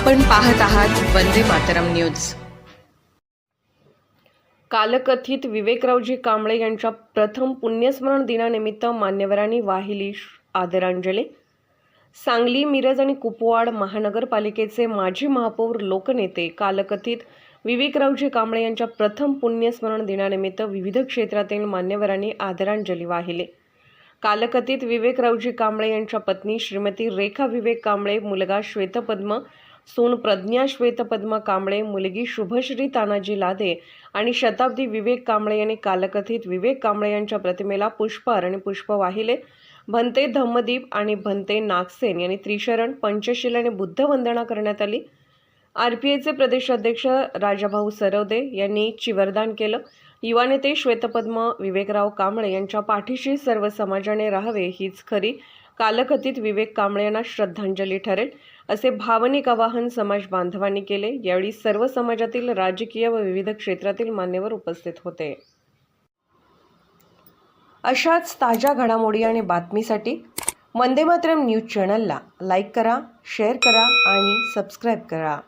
आपण पाहत आहात वंदे मातरम न्यूज. कालकथित विवेकरावजी कांबळे यांच्या प्रथम पुण्यस्मरण दिनानिमित्त मान्यवरांनी वाहिली आदरांजली. सांगली मिरज आणि कुपवाड महानगरपालिकेचे माजी महापौर लोकनेते कालकथित विवेकरावजी कांबळे यांच्या प्रथम पुण्यस्मरण दिनानिमित्त विविध क्षेत्रातील मान्यवरांनी आदरांजली वाहिली. कालकथित विवेकरावजी कांबळे यांच्या पत्नी श्रीमती रेखा विवेक कांबळे मुलगा श्वेतपद्म सून प्रज्ञा श्वेतपद्म कांबळे मुलगी शुभश्री तानाजी लादे आणि शताब्दी विवेक कांबळे यांनी कालकथित विवेक कांबळे यांच्या प्रतिमेला पुष्पहार आणि पुष्प वाहिले. भंते धम्मदीप आणि भंते नागसेन यांनी त्रिशरण पंचशील आणि बुद्धवंदना करण्यात आली. आर पी आयचे प्रदेशाध्यक्ष राजाभाऊ सरवदे यांनी चिवरदान केलं. युवा नेते श्वेतपद्म विवेकराव कांबळे यांच्या पाठीशी सर्व समाजाने राहावे हीच खरी कालकथित विवेक कांबळे यांना श्रद्धांजली ठरेल असे भावनिक आवाहन समाज बांधवांनी केले. यावेळी सर्व समाजातील राजकीय व विविध क्षेत्रातील मान्यवर उपस्थित होते. अशाच ताज्या घडामोडी आणि बातमीसाठी वंदे मातरम न्यूज चॅनलला लाईक करा शेअर करा आणि सबस्क्राईब करा.